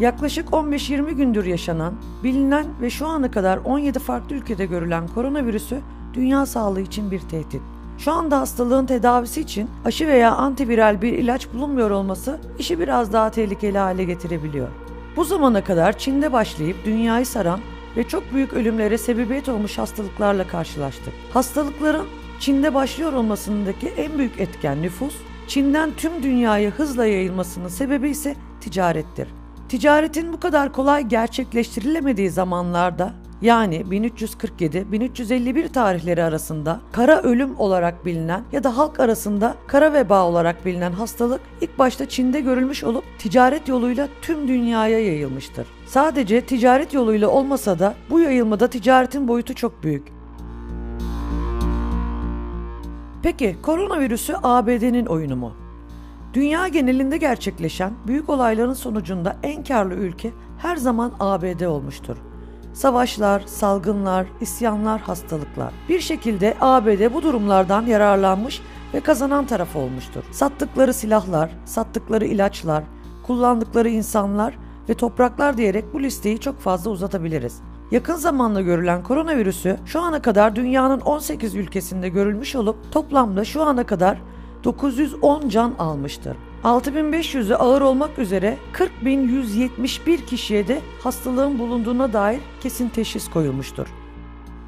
Yaklaşık 15-20 gündür yaşanan, bilinen ve şu ana kadar 17 farklı ülkede görülen koronavirüsü dünya sağlığı için bir tehdit. Şu anda hastalığın tedavisi için aşı veya antiviral bir ilaç bulunmuyor olması işi biraz daha tehlikeli hale getirebiliyor. Bu zamana kadar Çin'de başlayıp dünyayı saran ve çok büyük ölümlere sebebiyet olmuş hastalıklarla karşılaştık. Hastalıkların Çin'de başlıyor olmasındaki en büyük etken nüfus, Çin'den tüm dünyaya hızla yayılmasının sebebi ise ticarettir. Ticaretin bu kadar kolay gerçekleştirilemediği zamanlarda yani 1347-1351 tarihleri arasında kara ölüm olarak bilinen ya da halk arasında kara veba olarak bilinen hastalık ilk başta Çin'de görülmüş olup ticaret yoluyla tüm dünyaya yayılmıştır. Sadece ticaret yoluyla olmasa da bu yayılmada ticaretin boyutu çok büyük. Peki koronavirüsü ABD'nin oyunu mu? Dünya genelinde gerçekleşen büyük olayların sonucunda en karlı ülke her zaman ABD olmuştur. Savaşlar, salgınlar, isyanlar, hastalıklar. Bir şekilde ABD bu durumlardan yararlanmış ve kazanan taraf olmuştur. Sattıkları silahlar, sattıkları ilaçlar, kullandıkları insanlar ve topraklar diyerek bu listeyi çok fazla uzatabiliriz. Yakın zamanda görülen koronavirüsü şu ana kadar dünyanın 18 ülkesinde görülmüş olup toplamda şu ana kadar 910 can almıştır. 6500'ü ağır olmak üzere 40.171 kişiye de hastalığın bulunduğuna dair kesin teşhis koyulmuştur.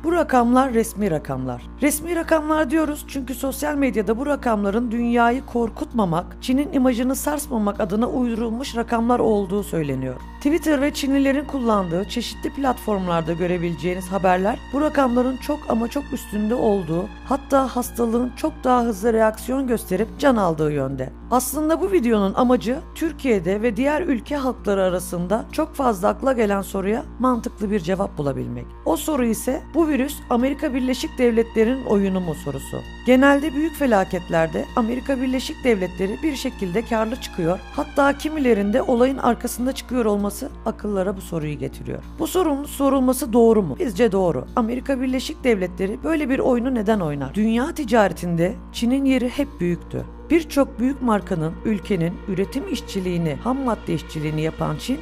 Bu rakamlar resmi rakamlar. Resmi rakamlar diyoruz çünkü sosyal medyada bu rakamların dünyayı korkutmamak, Çin'in imajını sarsmamak adına uydurulmuş rakamlar olduğu söyleniyor. Twitter ve Çinlilerin kullandığı çeşitli platformlarda görebileceğiniz haberler bu rakamların çok ama çok üstünde olduğu, hatta hastalığın çok daha hızlı reaksiyon gösterip can aldığı yönde. Aslında bu videonun amacı Türkiye'de ve diğer ülke halkları arasında çok fazla akla gelen soruya mantıklı bir cevap bulabilmek. O soru ise bu virüs Amerika Birleşik Devletleri'nin oyunu mu sorusu. Genelde büyük felaketlerde Amerika Birleşik Devletleri bir şekilde karlı çıkıyor. Hatta kimilerinde olayın arkasında çıkıyor olması akıllara bu soruyu getiriyor. Bu sorunun sorulması doğru mu? Bizce doğru. Amerika Birleşik Devletleri böyle bir oyunu neden oynar? Dünya ticaretinde Çin'in yeri hep büyüktü. Birçok büyük markanın, ülkenin üretim işçiliğini, ham madde işçiliğini yapan Çin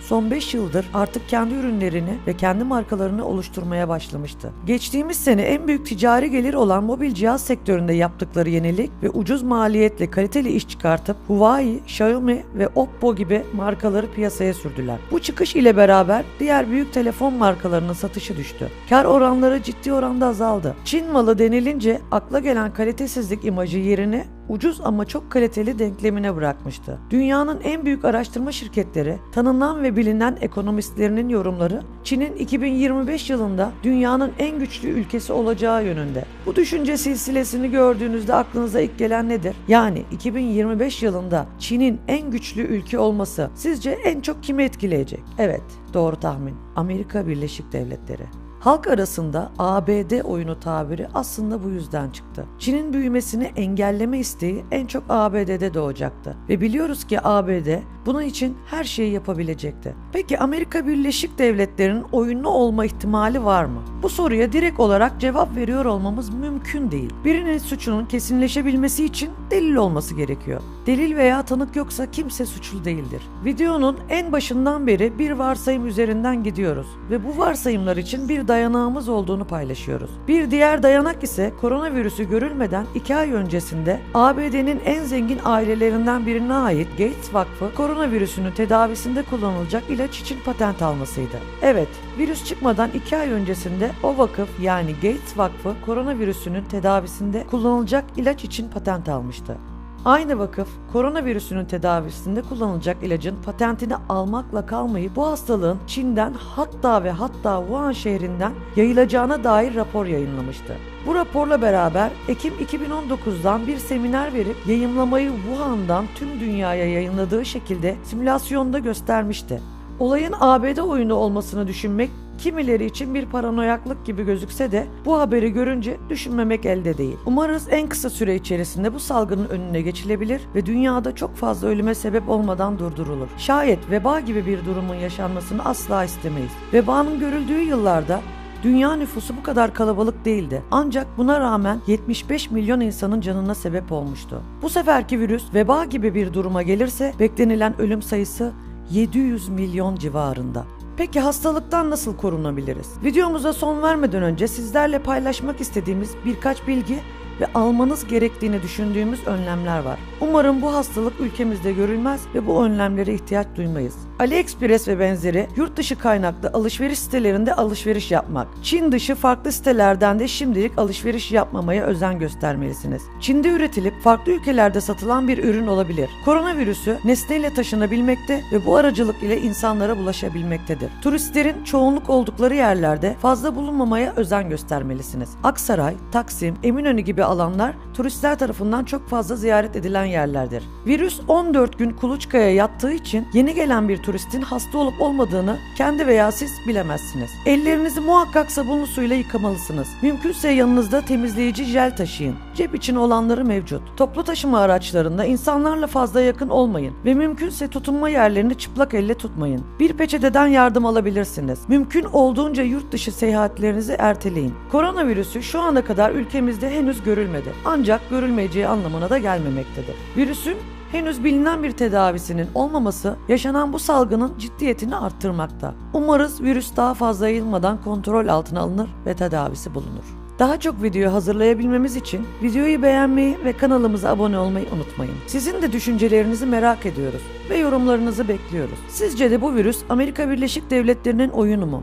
son 5 yıldır artık kendi ürünlerini ve kendi markalarını oluşturmaya başlamıştı. Geçtiğimiz sene en büyük ticari gelir olan mobil cihaz sektöründe yaptıkları yenilik ve ucuz maliyetle kaliteli iş çıkartıp Huawei, Xiaomi ve Oppo gibi markaları piyasaya sürdüler. Bu çıkış ile beraber diğer büyük telefon markalarının satışı düştü. Kar oranları ciddi oranda azaldı. Çin malı denilince akla gelen kalitesizlik imajı yerini ucuz ama çok kaliteli denklemine bırakmıştı. Dünyanın en büyük araştırma şirketleri, tanınan ve bilinen ekonomistlerinin yorumları Çin'in 2025 yılında dünyanın en güçlü ülkesi olacağı yönünde. Bu düşünce silsilesini gördüğünüzde aklınıza ilk gelen nedir? Yani 2025 yılında Çin'in en güçlü ülke olması sizce en çok kimi etkileyecek? Evet, doğru tahmin. Amerika Birleşik Devletleri. Halk arasında ABD oyunu tabiri aslında bu yüzden çıktı. Çin'in büyümesini engelleme isteği en çok ABD'de doğacaktı. Ve biliyoruz ki ABD bunun için her şeyi yapabilecekti. Peki Amerika Birleşik Devletleri'nin oyunlu olma ihtimali var mı? Bu soruya direkt olarak cevap veriyor olmamız mümkün değil. Birinin suçunun kesinleşebilmesi için delil olması gerekiyor. Delil veya tanık yoksa kimse suçlu değildir. Videonun en başından beri bir varsayım üzerinden gidiyoruz ve bu varsayımlar için bir dayanağımız olduğunu paylaşıyoruz. Bir diğer dayanak ise koronavirüsü görülmeden 2 ay öncesinde ABD'nin en zengin ailelerinden birine ait Gates Vakfı koronavirüsünün tedavisinde kullanılacak ilaç için patent almasıydı. Evet, virüs çıkmadan 2 ay öncesinde o vakıf yani Gates Vakfı koronavirüsünün tedavisinde kullanılacak ilaç için patent almıştı. Aynı vakıf koronavirüsünün tedavisinde kullanılacak ilacın patentini almakla kalmayıp bu hastalığın Çin'den hatta ve hatta Wuhan şehrinden yayılacağına dair rapor yayınlamıştı. Bu raporla beraber Ekim 2019'dan bir seminer verip yayınlamayı Wuhan'dan tüm dünyaya yayınladığı şekilde simülasyonda göstermişti. Olayın ABD oyunu olmasını düşünmek kimileri için bir paranoyaklık gibi gözükse de bu haberi görünce düşünmemek elde değil. Umarız en kısa süre içerisinde bu salgının önüne geçilebilir ve dünyada çok fazla ölüme sebep olmadan durdurulur. Şayet veba gibi bir durumun yaşanmasını asla istemeyiz. Vebanın görüldüğü yıllarda Dünya nüfusu bu kadar kalabalık değildi. Ancak buna rağmen 75 milyon insanın canına sebep olmuştu. Bu seferki virüs veba gibi bir duruma gelirse beklenilen ölüm sayısı 700 milyon civarında. Peki hastalıktan nasıl korunabiliriz? Videomuza son vermeden önce sizlerle paylaşmak istediğimiz birkaç bilgi ve almanız gerektiğini düşündüğümüz önlemler var. Umarım bu hastalık ülkemizde görülmez ve bu önlemlere ihtiyaç duymayız. AliExpress ve benzeri yurt dışı kaynaklı alışveriş sitelerinde alışveriş yapmak. Çin dışı farklı sitelerden de şimdilik alışveriş yapmamaya özen göstermelisiniz. Çin'de üretilip farklı ülkelerde satılan bir ürün olabilir. Koronavirüsü nesneyle taşınabilmekte ve bu aracılık ile insanlara bulaşabilmektedir. Turistlerin çoğunluk oldukları yerlerde fazla bulunmamaya özen göstermelisiniz. Aksaray, Taksim, Eminönü gibi alanlar turistler tarafından çok fazla ziyaret edilen yerlerdir. Virüs 14 gün kuluçkaya yattığı için yeni gelen bir turistin hasta olup olmadığını kendi veya siz bilemezsiniz. Ellerinizi muhakkak sabunlu suyla yıkamalısınız. Mümkünse yanınızda temizleyici jel taşıyın. Cep için olanları mevcut. Toplu taşıma araçlarında insanlarla fazla yakın olmayın ve mümkünse tutunma yerlerini çıplak elle tutmayın. Bir peçeteden yardım alabilirsiniz. Mümkün olduğunca yurt dışı seyahatlerinizi erteleyin. Koronavirüsü şu ana kadar ülkemizde henüz görülmedi. Ancak görülmeyeceği anlamına da gelmemektedir. Virüsün henüz bilinen bir tedavisinin olmaması yaşanan bu salgının ciddiyetini arttırmakta. Umarız virüs daha fazla yayılmadan kontrol altına alınır ve tedavisi bulunur. Daha çok video hazırlayabilmemiz için videoyu beğenmeyi ve kanalımıza abone olmayı unutmayın. Sizin de düşüncelerinizi merak ediyoruz ve yorumlarınızı bekliyoruz. Sizce de bu virüs Amerika Birleşik Devletleri'nin oyunu mu?